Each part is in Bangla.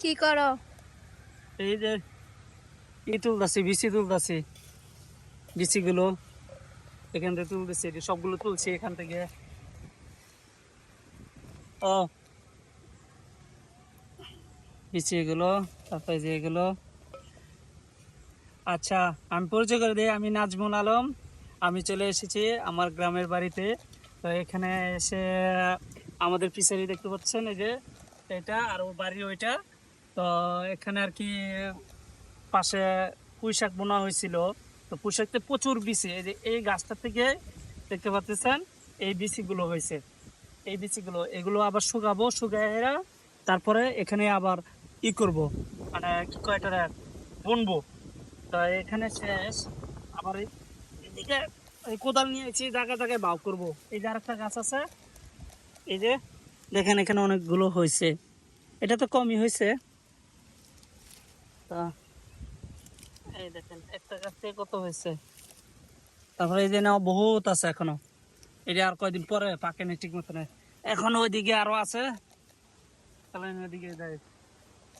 কি করো? এই যে তুলতাছি বিসি তুলতাছি বিসিগুলো এখান থেকে তুলতেছি সবগুলো তুলছি এখান থেকে। ও। বিসি এগুলো, তারপরে যে এগুলো। আচ্ছা আমি পরিচয় করে দিই, আমি নাজমুল আলম। আমি চলে এসেছি আমার গ্রামের বাড়িতে। তো এখানে এসে আমাদের পিছারি দেখতে পাচ্ছেন এই যে এটা আর ও বাড়ি ওইটা। তো এখানে আর কি পাশে পুঁই শাক বোনা হয়েছিল। তো পুঁই শাকতে প্রচুর বিচি। এই যে এই গাছটা থেকে দেখতে পাচ্ছেন, এই বিচিগুলো হয়েছে। এই বিচিগুলো, এগুলো আবার শুকাবো শুকাইয়া তারপরে এখানে আবার ই করব। মানে কি কয় এটা বুনবো। তো এখানে শেষ। আবার এদিকে কোদাল নিয়েছি জায়গায় জায়গায় বাউ করব। এই যে আরেকটা গাছ আছে, এই যে দেখেন এখানে অনেকগুলো হয়েছে। এটা তো কমই হয়েছে। তা। এই দেখেন একটা গাছ থেকে কত হয়েছে? তারপরে এই যে নাও বহুত আছে এখনও। এটা আর কয়দিন পরে পাকে নি ঠিক মতো এখনও ওইদিকে আরও আছে। তাহলে ওইদিকে যাই।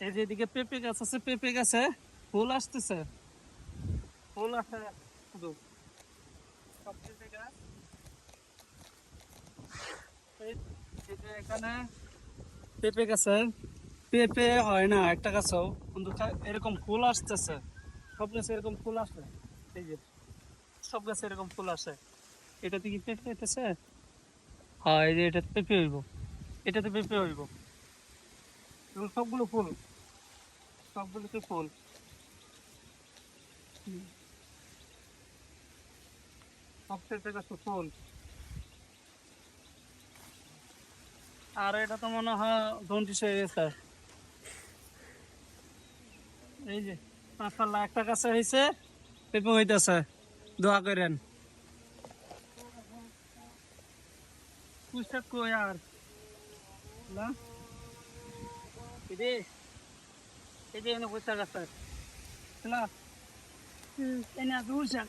এই যে এদিকে পেঁপে গাছ আছে পেঁপে গাছে ফুল আসতেছে। ফুল আছে এখানে পেঁপে গাছে পেঁপে হয় না একটা গাছেও কিন্তু এরকম ফুল আসতেছে, সব গাছে এরকম ফুল আসে, এই যে সব গাছে এরকম ফুল আসে। এটাতে কি পেঁপে হইতেছে? হ্যাঁ এই যে এটা পেঁপে হইব, এটাতে পেঁপে হইব। সবগুলো ফুল, সবগুলোতে ফুল। সব পেঁপে ফুল। আর এটা তো মনে হয় দন্টিস হয়ে গেছে। এই যে মাশাল্লাহ একটা কাছে হয়েছে পেঁপে হইতেছে। দোয়া করেন। পুষাক কই আর? না? এনে পুষাক আছে। না? এনে পুষাক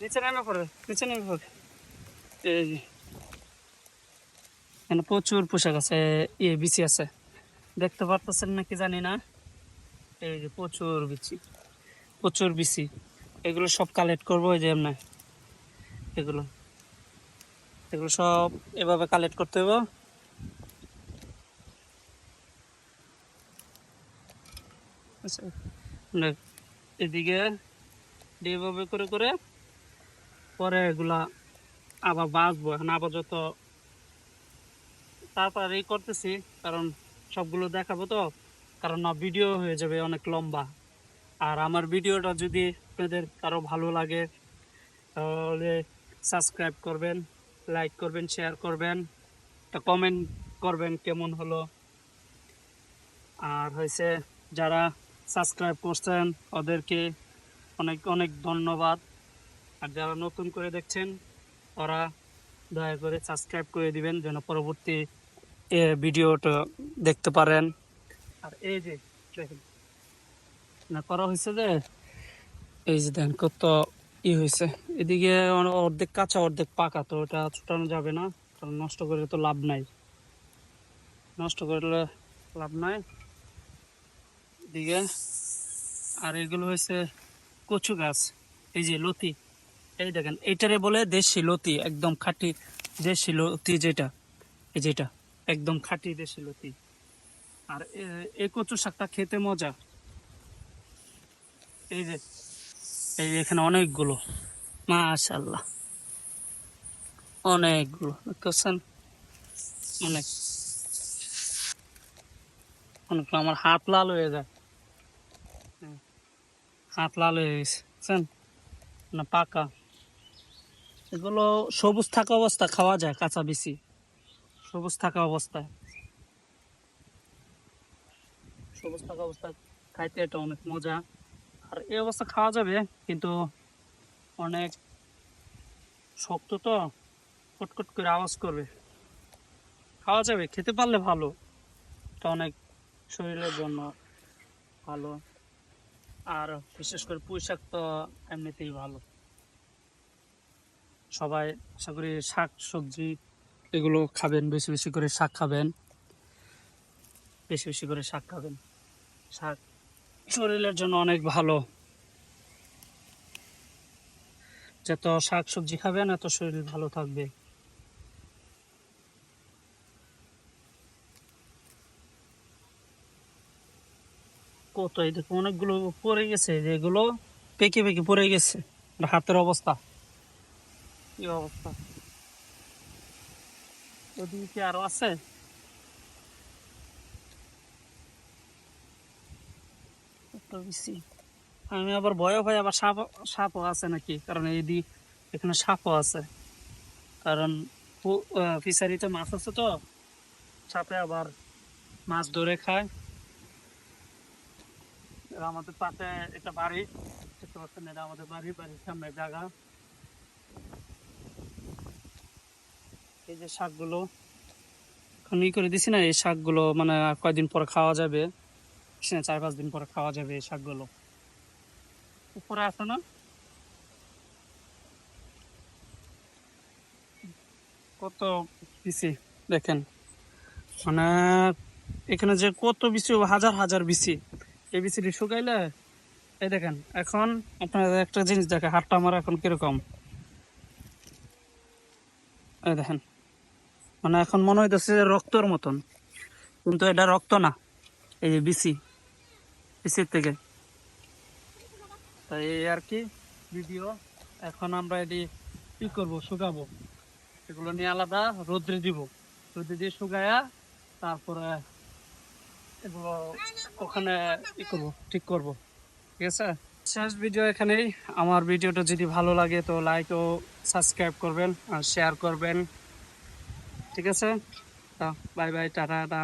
নিচে নেমে নিচে নেমে পড়ে। প্রচুর পোশাক আছে ইয়ে বিচি আছে। দেখতে পারতেছেন নাকি জানি না। এই যে প্রচুর বিচি প্রচুর বিচি। এগুলো সব কালেক্ট করব এই যে এমনি। এগুলো এগুলো সব এভাবে কালেক্ট করতে হবে আচ্ছা, এদিকে এভাবে করে করে পরে এগুলা আবার বাঁচবো। এখন আপাতত তারপর এই করতেছি কারণ সবগুলো দেখাবো তো। কারণ না ভিডিও হয়ে যাবে অনেক লম্বা। আর আমার ভিডিওটা যদি আপনাদের কারও ভালো লাগে, তাহলে সাবস্ক্রাইব করবেন লাইক করবেন শেয়ার করবেন, একটা কমেন্ট করবেন কেমন হলো। আর হয়েছে, যারা সাবস্ক্রাইব করছেন, ওদেরকে অনেক অনেক ধন্যবাদ। আর যারা নতুন করে দেখছেন, ওরা দয়া করে সাবস্ক্রাইব করে দিবেন, যেন পরবর্তী ভিডিওটা দেখতে পারেন। আর এই যে, দেখেন। না, করা হয়েছে যে, এই যে কত ই হয়েছে। এদিকে অর্ধেক কাঁচা, অর্ধেক পাকা, তো ছুটানো যাবে না, কারণ নষ্ট করে তো লাভ নাই। নষ্ট করলে লাভ নাই। এদিকে, আর এগুলো হয়েছে কচু গাছ, এই যে লতি। এই দেখেন, এইটারে বলে দেশি লতি, একদম খাঁটি দেশি লতি যেটা, এই যেটা, একদম খাঁটি দেশি লতি। আর এই কচু শাকটা খেতে মজা। এই যে এই যে এখানে অনেকগুলো। মাশাল্লাহ অনেকগুলো দেখতেছেন অনেক। অনেকগুলো, আমার হাত লাল হয়ে যায়। হাত লাল হয়ে গেছে না, পাকা। এগুলো সবুজ থাকা অবস্থা খাওয়া যায় কাঁচা বেশি। সবুজ থাকা অবস্থায়। সবুজ থাকা অবস্থায় খাইতে এটা অনেক মজা। আর এই অবস্থা খাওয়া যাবে, কিন্তু অনেক শক্ত তো কটকট করে আওয়াজ করবে। খাওয়া যাবে, খেতে পারলে ভালো। এটা অনেক শরীরের জন্য ভালো। আর বিশেষ করে পুঁই শাক তো এমনিতেই ভালো। সবাই আশা করি শাক, সবজি এগুলো খাবেন, বেশি বেশি করে শাক খাবেন। বেশি বেশি করে শাক খাবেন। শাক শরীরের জন্য অনেক ভালো। যত শাক সবজি খাবেন, এত শরীর ভালো থাকবে। কত এই দেখো অনেকগুলো পড়ে গেছে যেগুলো পেকে পেকে পড়ে গেছে। হাতের অবস্থা। কি অবস্থা? ওদিকে আরও আছে? বেশি। আমি আবার ভয়ও পাই আবার সাপ, সাপও আছে নাকি? কারণ এই দি এখানে সাপও আছে। কারণ ফিশারিতে মাছ আছে তো, সাপে আবার মাছ ধরে খায়। আমাদের পাশে একটা বাড়ি, দেখতে পাচ্ছেন এটা আমাদের বাড়ি, বাড়ির সামনে জায়গা। এই যে শাকগুলো, এখন ই করে দিছি না, এই শাকগুলো মানে কয়দিন পরে খাওয়া যাবে। চার পাঁচ দিন পরে খাওয়া যাবে এই শাকগুলো। উপরে আছে না? কত বিচি দেখেন। মানে এখানে যে কত বিচি হাজার হাজার বিচি এই বিচিটি শুকাইলে, এই দেখেন, এখন আপনার একটা জিনিস দেখে হাতটা আমার এখন কীরকম? এই দেখেন। মানে এখন মনে হইতেছে রক্তর মতন। কিন্তু এটা রক্ত না, এই যে বিচি বিচির থেকে। তাই এই আর কি ভিডিও এখন আমরা এটি কি করব? শুকাবো। এগুলো নিয়ে আলাদা রোদ্রে দিব। রোদ্রে দিয়ে শুকায়া তারপরে এগুলো ওখানে ই করব, ঠিক করব। ঠিক আছে? শেষ ভিডিও এখানেই। আমার ভিডিওটা যদি ভালো লাগে তো লাইক ও সাবস্ক্রাইব করবেন আর শেয়ার করবেন। ঠিক আছে? Bye bye tata tata